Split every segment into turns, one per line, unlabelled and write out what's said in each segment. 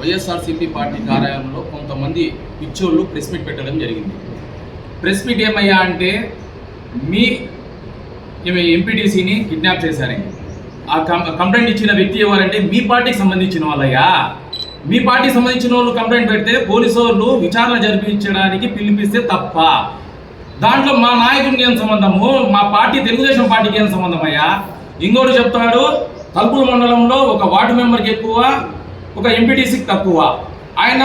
YSRCP party కార్యాలయంలో కొంతమంది పిచ్చోళ్ళు ప్రెస్ మీట్ పెట్టడం జరిగింది. ప్రెస్ మీట్ ఏమయ్యా అంటే మీ ఎంపీటీసీని కిడ్నాప్ చేశారని ఆ కం కంప్లైంట్ ఇచ్చిన వ్యక్తి ఎవరంటే మీ పార్టీకి సంబంధించిన వాళ్ళయ్యా. మీ పార్టీకి సంబంధించిన వాళ్ళు కంప్లైంట్ పెడితే పోలీసు వాళ్ళు విచారణ జరిపించడానికి పిలిపిస్తే తప్ప. దాంట్లో మా నాయకుడికి ఏం సంబంధము? మా పార్టీ తెలుగుదేశం పార్టీకి ఏం సంబంధం అయ్యా ఇంకోటి చెప్తాడు తలుపుల మండలంలో ఒక వార్డు మెంబర్కి ఎక్కువ ఒక ఎంపీటీసీకి తక్కువ. ఆయన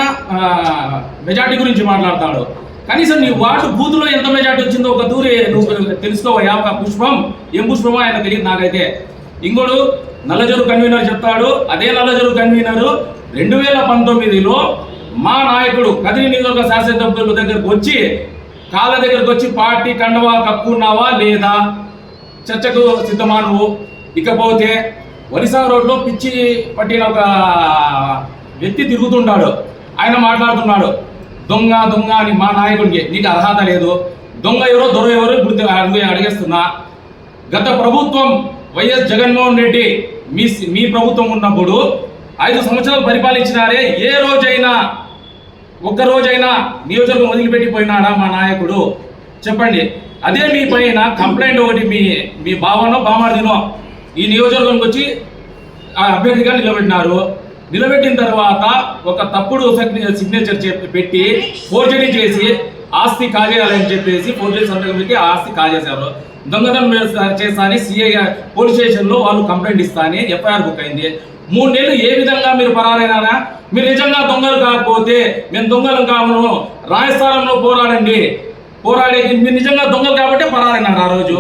మెజార్టీ గురించి మాట్లాడతాడు. కనీసం నీ వార్డు బూత్లో ఎంత మెజార్టీ వచ్చిందో ఒక దూరి నువ్వు తెలుసుకోవయ్యా ఒక పుష్పం. ఏం పుష్పమో ఆయన తెలియదు నాకైతే. ఇంకోడు నల్లజరు కన్వీనర్ చెప్తాడు. అదే నల్లజరు కన్వీనర్ రెండు వేల పంతొమ్మిదిలో మా నాయకుడు కదిరి నియోజక శాసనసభ్యుల దగ్గరకు వచ్చి కాళ్ళ దగ్గరకు వచ్చి పార్టీ కండవా కప్పుకున్నావా లేదా? చర్చకు సిద్ధమా నువ్వు? ఇకపోతే ఒరిస్సా రోడ్లో పిచ్చి పట్టిన ఒక వ్యక్తి తిరుగుతుంటాడు. ఆయన మాట్లాడుతున్నాడు. దొంగ దొంగ అని మా నాయకుడికి నీకు అర్హత లేదు. దొంగ ఎవరో దొర ఎవరో ఇప్పుడు అడిగేస్తున్నా. గత ప్రభుత్వం వైఎస్ జగన్మోహన్ రెడ్డి మీ మీ ప్రభుత్వం ఉన్నప్పుడు ఐదు సంవత్సరాలు పరిపాలించినారే. ఏ రోజైనా ఒక్క రోజైనా నియోజకవర్గం వదిలిపెట్టిపోయినాడా మా నాయకుడు? చెప్పండి. అదే మీ పైన కంప్లైంట్ ఒకటి మీ మీ బావనో బామార్దినో ఈ నియోజకవర్గంకి వచ్చి ఆ అభ్యర్థిగా నిలబెట్టినారు నిలబెట్టిన తర్వాత ఒక తప్పుడు సిగ్నేచర్ చెప్పి పెట్టి ఫోర్జరీ చేసి ఆస్తి కాజేయాలని చెప్పేసి ఫోర్జరీ సంతకం పెట్టి ఆస్తి కాజేశారు. దొంగతనం చేస్తా- సిఐ పోలీస్ స్టేషన్లో వాళ్ళు కంప్లైంట్ ఇస్తానని ఎఫ్ఐఆర్ బుక్ అయింది. మూడు నెలలు ఏ విధంగా మీరు పరారైనారా? మీరు నిజంగా దొంగలు కాకపోతే మేము దొంగలు కామను. రాజస్థానంలో పోరాడండి. పోరాడే మీరు నిజంగా దొంగలు కాబట్టి పరారైన ఆ రోజు.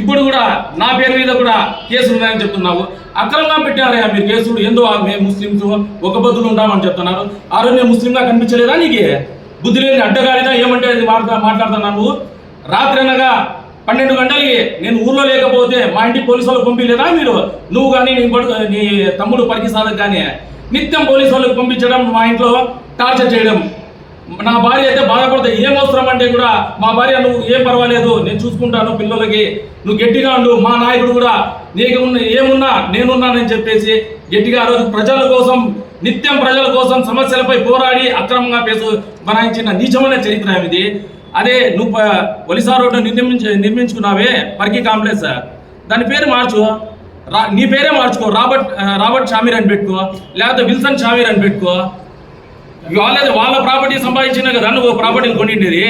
ఇప్పుడు కూడా నా పేరు మీద కూడా కేసులు ఉన్నాయని చెప్తున్నావు. అక్రమంగా పెట్టారయ్యా మీరు కేసులు. ఎందు మేము ముస్లింస్ ఒక బదులు ఉంటామని చెప్తున్నారు. ఆ రోజు నేను ముస్లింగా కనిపించలేదా నీకు? బుద్ధి లేని అడ్డగాడిదా? ఏమంటే అది మాట్లా మాట్లాడుతున్నాను రాత్రి అనగా పన్నెండు గంటలకి నేను ఊర్లో లేకపోతే మా ఇంటికి పోలీసు వాళ్ళకి పంపించలేదా మీరు? నువ్వు కానీ నీ కొడుకు నీ తమ్ముడు పరికి సాధకు కానీ నిత్యం పోలీసు వాళ్ళకి పంపించడం మా ఇంట్లో టార్చర్ చేయడం. నా భార్య అయితే బాధపడితే ఏం అవసరం అంటే కూడా మా భార్య నువ్వు ఏం పర్వాలేదు నేను చూసుకుంటాను పిల్లలకి. నువ్వు గట్టిగా ఉండు మా నాయకుడు కూడా నీకు ఉన్న ఏమున్నా నేనున్నానని చెప్పేసి గట్టిగా ఆ రోజు ప్రజల కోసం నిత్యం ప్రజల కోసం సమస్యలపై పోరాడి అక్రమంగా పేసు బనాయించిన నీచమైన చరిత్ర ఇది. అదే నువ్వు ఒలిసా రోడ్డు నిర్మించు నిర్మించుకున్నావే పర్కి కాంప్లెక్స్. దాని పేరు మార్చు. రా నీ పేరే మార్చుకో. రాబర్ట్ రాబర్ట్ షామీర్ అని పెట్టుకో. లేకపోతే విల్సన్ షామీర్ అని పెట్టుకో. వాళ్ళది వాళ్ళ ప్రాపర్టీ సంపాదించిన కదా నువ్వు ప్రాపర్టీని కొనిండేది.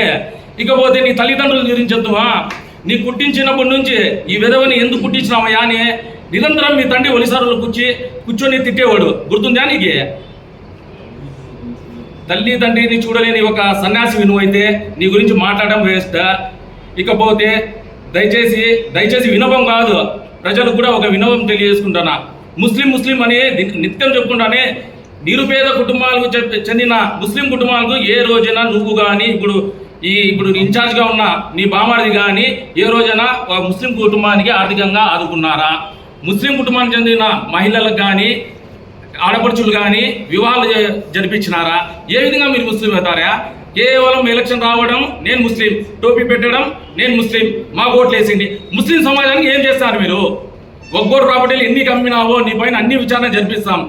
ఇకపోతే నీ తల్లిదండ్రుల గురించి చెప్తువా నీ పుట్టించినప్పటి నుంచి ఈ విధవని ఎందుకు పుట్టించినామయ్యా అని నిరంతరం మీ తండ్రి ఒలిసారులు కూర్చి కూర్చొని తిట్టేవాడు. గుర్తుందా నీకు? తల్లి తండ్రిని చూడలేని ఒక సన్యాసి నువ్వైతే నీ గురించి మాట్లాడడం వేస్ట్ ఇకపోతే దయచేసి దయచేసి వినవం కాదు. ప్రజలకు కూడా ఒక వినవం తెలియజేసుకుంటానా? ముస్లిం ముస్లిం అని నిత్యం చెప్పుకుంటానే నిరుపేద కుటుంబాలకు చెప్- చెందిన ముస్లిం కుటుంబాలకు ఏ రోజైనా నువ్వు కానీ ఇప్పుడు ఈ ఇప్పుడు ఇన్ఛార్జ్గా ఉన్న నీ బామారిది కానీ ఏ రోజైనా ఒక ముస్లిం కుటుంబానికి ఆర్థికంగా ఆదుకున్నారా? ముస్లిం కుటుంబానికి చెందిన మహిళలకు కానీ ఆడపడుచులు కానీ వివాహాలు జ- జరిపించినారా? ఏ విధంగా మీరు ముస్లిం అవుతారా? కేవలం ఎలక్షన్ రావడం నేను ముస్లిం టోపీ పెట్టడం నేను ముస్లిం మా ఓట్లు వేసింది ముస్లిం సమాజానికి ఏం చేస్తారు మీరు? ఒక్కోటి ప్రాపర్టీలు ఎన్ని కమ్మినావో నీ పైన అన్ని విచారణ జరిపిస్తాం.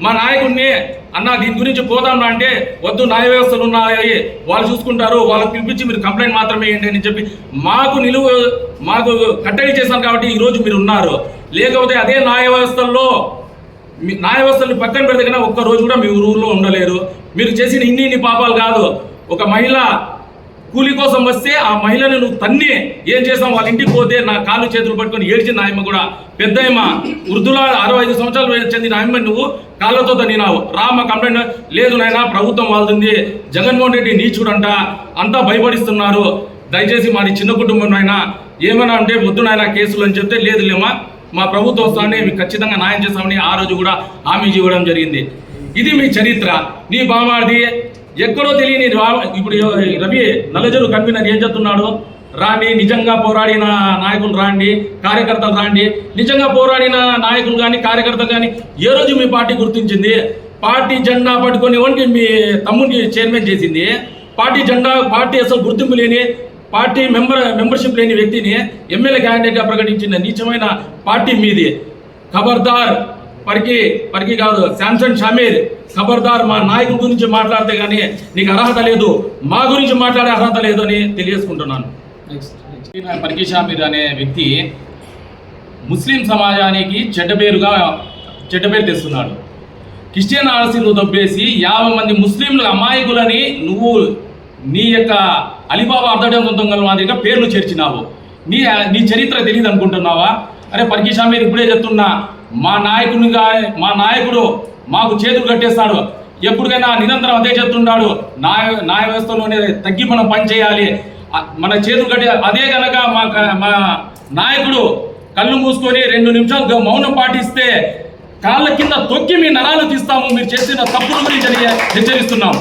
మా నాయకుడిని అన్న దీని గురించి పోదాం అంటే వద్దు న్యాయ వ్యవస్థలు ఉన్నాయి వాళ్ళు చూసుకుంటారు వాళ్ళకి పిలిపించి మీరు కంప్లైంట్ మాత్రమే ఏంటి అని చెప్పి మాకు నిలువ మాకు కట్టడి చేశారు కాబట్టి ఈరోజు మీరు ఉన్నారు. లేకపోతే అదే న్యాయ వ్యవస్థల్లో మీ న్యాయ వ్యవస్థని పక్కన పెడితే కన్నా ఒక్క రోజు కూడా మీ ఊరిలో ఉండలేరు. మీరు చేసిన ఇన్ని ఇన్ని పాపాలు కాదు. ఒక మహిళ కూలి కోసం వస్తే ఆ మహిళను నువ్వు తన్ని. ఏం చేసావు వాళ్ళ ఇంటికి పోతే నా కాళ్ళు చేతులు పట్టుకొని ఏడ్చింది ఆయమ్మ కూడా. పెద్ద వృద్ధుల అరవై ఐదు సంవత్సరాలు చెందిన ఆయమ్మ నువ్వు కాళ్ళతో తన్నినావు. రామ కంప్లైంట్ లేదు నాయన ప్రభుత్వం వాళ్ళది. జగన్మోహన్ రెడ్డి నీచుడంట. అంతా భయపడిస్తున్నారు. దయచేసి మాది చిన్న కుటుంబం అయినా ఏమైనా అంటే వద్దు నాయన కేసులు అని చెప్తే లేదు లేమా మా ప్రభుత్వం వస్తామని మీకు ఖచ్చితంగా న్యాయం చేస్తామని ఆ రోజు కూడా హామీ ఇవ్వడం జరిగింది. ఇది మీ చరిత్ర. నీ బామాది ఎక్కడో తెలియని రా- ఇప్పుడు రవి నల్లజరు కన్వీనర్ ఏం చెప్తున్నాడు? రాండి నిజంగా పోరాడిన నాయకులు రాండి కార్యకర్తలు రాండి. నిజంగా పోరాడిన నాయకులు కానీ కార్యకర్తలు కానీ ఏ రోజు మీ పార్టీ గుర్తించింది? పార్టీ జెండా పట్టుకొని వంటి మీ తమ్ముడిని చైర్మన్ చేసింది? పార్టీ జెండా పార్టీ అసలు గుర్తింపు లేని పార్టీ మెంబర్ మెంబర్షిప్ లేని వ్యక్తిని ఎమ్మెల్యే క్యాండిడేట్గా ప్రకటించిన నీచమైన పార్టీ మీది. ఖబర్దార్. పరికి పరికి కాదు శాంసన్ షమీర్ ఖబర్దార్ మా నాయకుడి గురించి మాట్లాడితే కానీ నీకు అర్హత లేదు మా గురించి మాట్లాడే అర్హత లేదు అని తెలియజేసుకుంటున్నాను. పరికి షామీర్ అనే వ్యక్తి ముస్లిం సమాజానికి చెడ్డ పేరుగా చెడ్డ పేరు తెస్తున్నాడు. క్రిస్టియన్ ఆర్సీలు దొబ్బేసి యాభై మంది ముస్లింలు అమాయకులని నువ్వు నీ యొక్క అలీబాబా అర్థడం సొంతంగా మాదిరిగా పేర్లు చేర్చినావు. నీ నీ చరిత్ర తెలియదు అనుకుంటున్నావా అరే పరికి షామీర్ ఇప్పుడే చెప్తున్నా మా నాయకునిగా మా నాయకుడు మాకు చేతులు కట్టేస్తాడు. ఎప్పటికైనా నిరంతరం అదే చెప్తుంటాడు న్యాయ న్యాయ వ్యవస్థలోనే తగ్గి మనం పనిచేయాలి మన చేతులు కట్టే అదే కనుక మా మా నాయకుడు కళ్ళు మూసుకొని రెండు నిమిషాలు గ- మౌనం పాటిస్తే కాళ్ళ కింద తొక్కి మీ నరాలు తీస్తాము. మీరు చేసిన తప్పుల గురించి హెచ్చరిస్తున్నాము